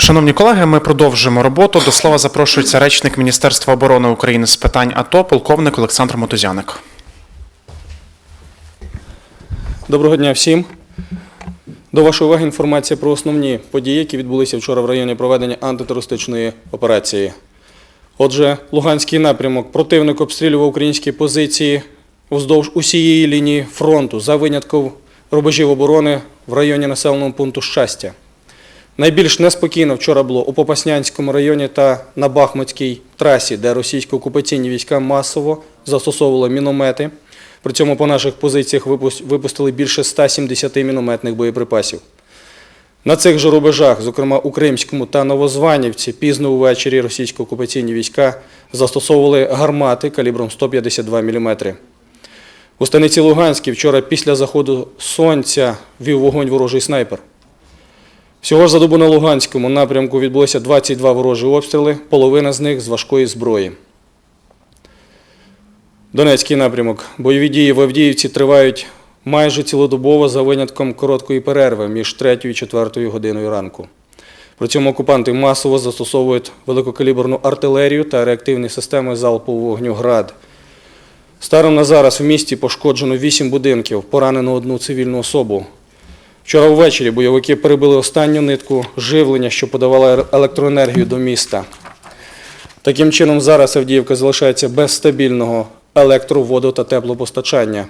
Шановні колеги, ми продовжуємо роботу. До слова запрошується речник Міністерства оборони України з питань АТО, полковник Олександр Мотузяник. Доброго дня всім. До вашої уваги інформація про основні події, які відбулися вчора в районі проведення антитерористичної операції. Отже, Луганський напрямок. Противник обстрілював українські позиції вздовж усієї лінії фронту за винятком рубежів оборони в районі населеного пункту Щастя. Найбільш неспокійно вчора було у Попаснянському районі та на Бахмутській трасі, де російсько-окупаційні війська масово застосовували міномети. При цьому по наших позиціях випустили більше 170 мінометних боєприпасів. На цих же рубежах, зокрема у Кримському та Новозванівці, пізно увечері російсько-окупаційні війська застосовували гармати калібром 152 мм. У станиці Луганській вчора після заходу сонця вів вогонь ворожий снайпер. Всього ж за добу на Луганському напрямку відбулося 22 ворожі обстріли, половина з них з важкої зброї. Донецький напрямок. Бойові дії в Авдіївці тривають майже цілодобово за винятком короткої перерви між 3 і 4 годиною ранку. При цьому окупанти масово застосовують великокаліберну артилерію та реактивні системи залпового вогню «Град». Станом на зараз в місті пошкоджено 8 будинків, поранено одну цивільну особу. Вчора ввечері бойовики перебили останню нитку живлення, що подавала електроенергію до міста. Таким чином, зараз Авдіївка залишається без стабільного електро-, воду та теплопостачання.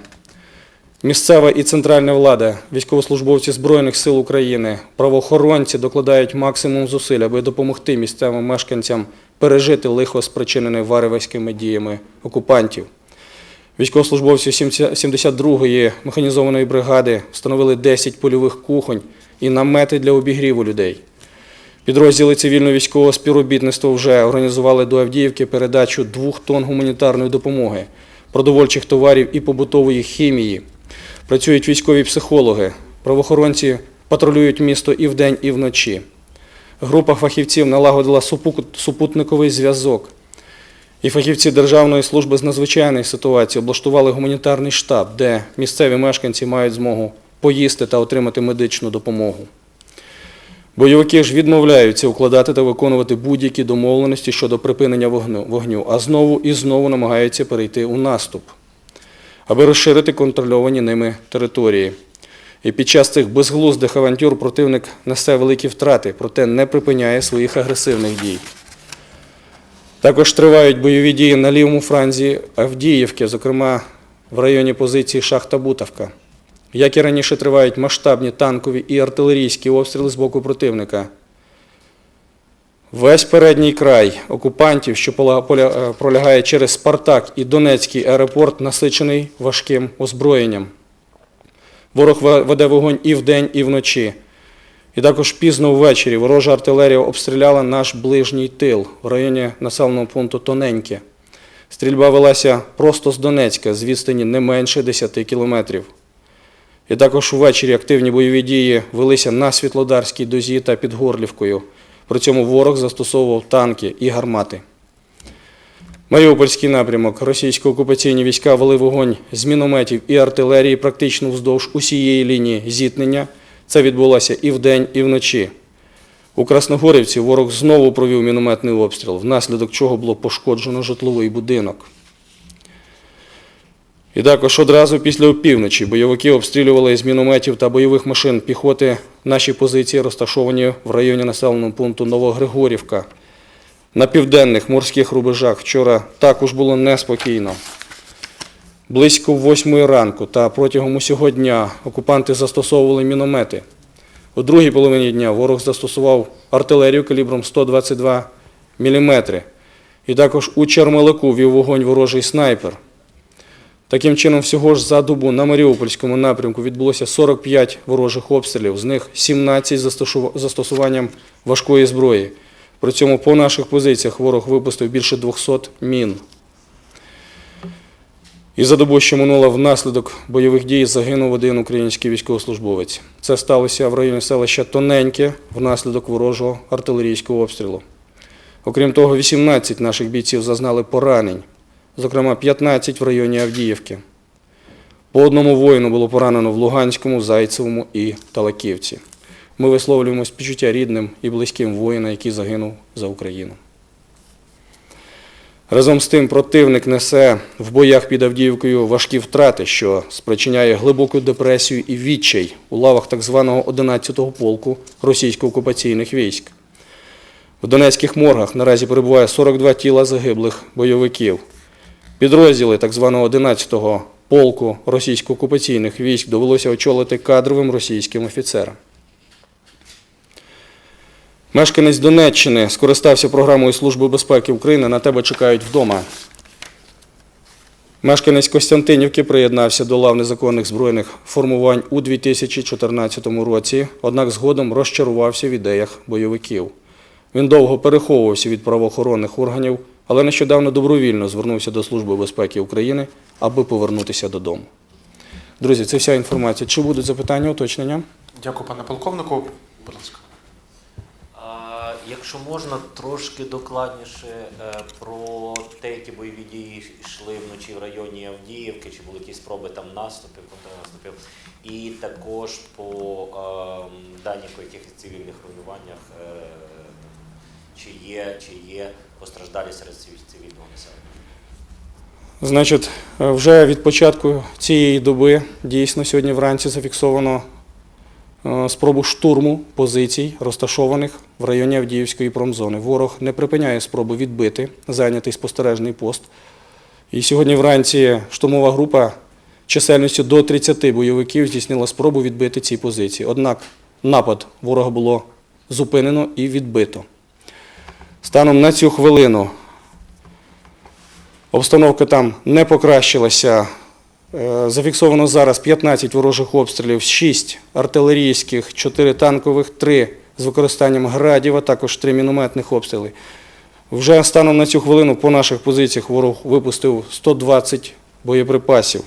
Місцева і центральна влада, військовослужбовці Збройних сил України, правоохоронці докладають максимум зусиль, аби допомогти місцевим мешканцям пережити лихо спричинене варварськими діями окупантів. Військовослужбовці 72-ї механізованої бригади встановили 10 польових кухонь і намети для обігріву людей. Підрозділи цивільно-військового співробітництва вже організували до Авдіївки передачу двох тонн гуманітарної допомоги, продовольчих товарів і побутової хімії. Працюють військові психологи, правоохоронці патрулюють місто і вдень, і вночі. Група фахівців налагодила супутниковий зв'язок. І фахівці Державної служби з надзвичайних ситуацій облаштували гуманітарний штаб, де місцеві мешканці мають змогу поїсти та отримати медичну допомогу. Бойовики ж відмовляються укладати та виконувати будь-які домовленості щодо припинення вогню, а знову і знову намагаються перейти у наступ, аби розширити контрольовані ними території. І під час цих безглуздих авантюр противник несе великі втрати, проте не припиняє своїх агресивних дій. Також тривають бойові дії на лівому франзі Авдіївки, зокрема в районі позиції Шахта Бутавка. Як і раніше тривають масштабні танкові і артилерійські обстріли з боку противника. Весь передній край окупантів, що е, пролягає через Спартак і Донецький аеропорт, насичений важким озброєнням. Ворог веде вогонь і вдень, і вночі. І також пізно ввечері ворожа артилерія обстріляла наш ближній тил в районі населеного пункту Тоненьке. Стрільба велася просто з Донецька, з відстані не менше 10 кілометрів. І також ввечері активні бойові дії велися на Світлодарській дозі та під Горлівкою. При цьому ворог застосовував танки і гармати. Маріупольський напрямок. Російсько-окупаційні війська вели вогонь з мінометів і артилерії практично вздовж усієї лінії зіткнення. Це відбулося і вдень, і вночі. У Красногорівці ворог знову провів мінометний обстріл, внаслідок чого було пошкоджено житловий будинок. І також одразу після опівночі бойовики обстрілювали з мінометів та бойових машин піхоти наші позиції, розташовані в районі населеного пункту Новогригорівка. На південних морських рубежах вчора також було неспокійно. Близько восьмої ранку та протягом усього дня окупанти застосовували міномети. У другій половині дня ворог застосував артилерію калібром 122 мм. І також у Чермелику вів вогонь ворожий снайпер. Таким чином, всього ж за добу на Маріупольському напрямку відбулося 45 ворожих обстрілів, з них 17 з застосуванням важкої зброї. При цьому по наших позиціях ворог випустив більше 200 мін. І за добу, що минула внаслідок бойових дій, загинув один український військовослужбовець. Це сталося в районі селища Тоненьке внаслідок ворожого артилерійського обстрілу. Окрім того, 18 наших бійців зазнали поранень, зокрема 15 в районі Авдіївки. По одному воїну було поранено в Луганському, Зайцевому і Талаківці. Ми висловлюємо співчуття рідним і близьким воїна, який загинув за Україну. Разом з тим противник несе в боях під Авдіївкою важкі втрати, що спричиняє глибоку депресію і відчай у лавах так званого 11-го полку російсько-окупаційних військ. В Донецьких моргах наразі перебуває 42 тіла загиблих бойовиків. Підрозділи так званого 11-го полку російсько-окупаційних військ довелося очолити кадровим російським офіцерам. Мешканець Донеччини скористався програмою Служби безпеки України на тебе чекають вдома. Мешканець Костянтинівки приєднався до лав незаконних збройних формувань у 2014 році, однак згодом розчарувався в ідеях бойовиків. Він довго переховувався від правоохоронних органів, але нещодавно добровільно звернувся до Служби безпеки України, аби повернутися додому. Друзі, це вся інформація. Чи будуть запитання, уточнення? Дякую, пане полковнику. Будь ласка. Якщо можна трошки докладніше е, про те, які бойові дії йшли вночі в районі Авдіївки, чи були якісь спроби там наступів, контрнаступів, і також по ем, даних по якихось цивільних руйнуваннях, е, чи є, чи є постраждалі серед цивільного населення. Значить, е, вже від початку цієї доби дійсно сьогодні вранці зафіксовано спробу штурму позицій, розташованих в районі Авдіївської промзони. Ворог не припиняє спробу відбити зайнятий спостережний пост. І сьогодні вранці штурмова група чисельністю до 30 бойовиків здійснила спробу відбити ці позиції. Однак напад ворога було зупинено і відбито. Станом на цю хвилину Обстановка там не покращилася. Е, Зафіксовано зараз 15 ворожих обстрілів, 6 артилерійських, 4 танкових, 3 з використанням градів, а також 3 мінометних обстріли. Вже станом на цю хвилину по наших позиціях ворог випустив 120 боєприпасів.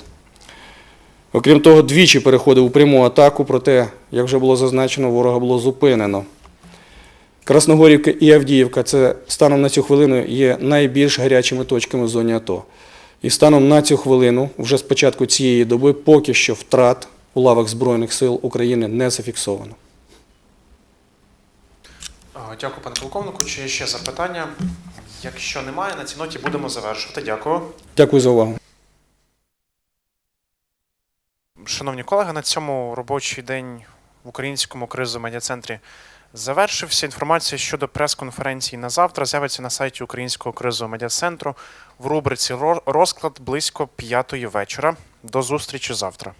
Окрім того, двічі переходив у пряму атаку, проте, як вже було зазначено, ворога було зупинено. Красногорівка і Авдіївка це станом на цю хвилину є найбільш гарячими точками в зоні АТО. І станом на цю хвилину, вже з початку цієї доби, поки що втрат у лавах Збройних сил України не зафіксовано. Дякую, пане полковнику. Чи є ще запитання? Якщо немає, на цій ноті будемо завершувати. Дякую. Дякую за увагу. Шановні колеги, на цьому робочий день в українському кризовому медіа-центрі завершився. Інформація щодо прес-конференції на завтра з'явиться на сайті Українського кризового медіа-центру в рубриці «Ро- Розклад близько п'ятої вечора. До зустрічі завтра.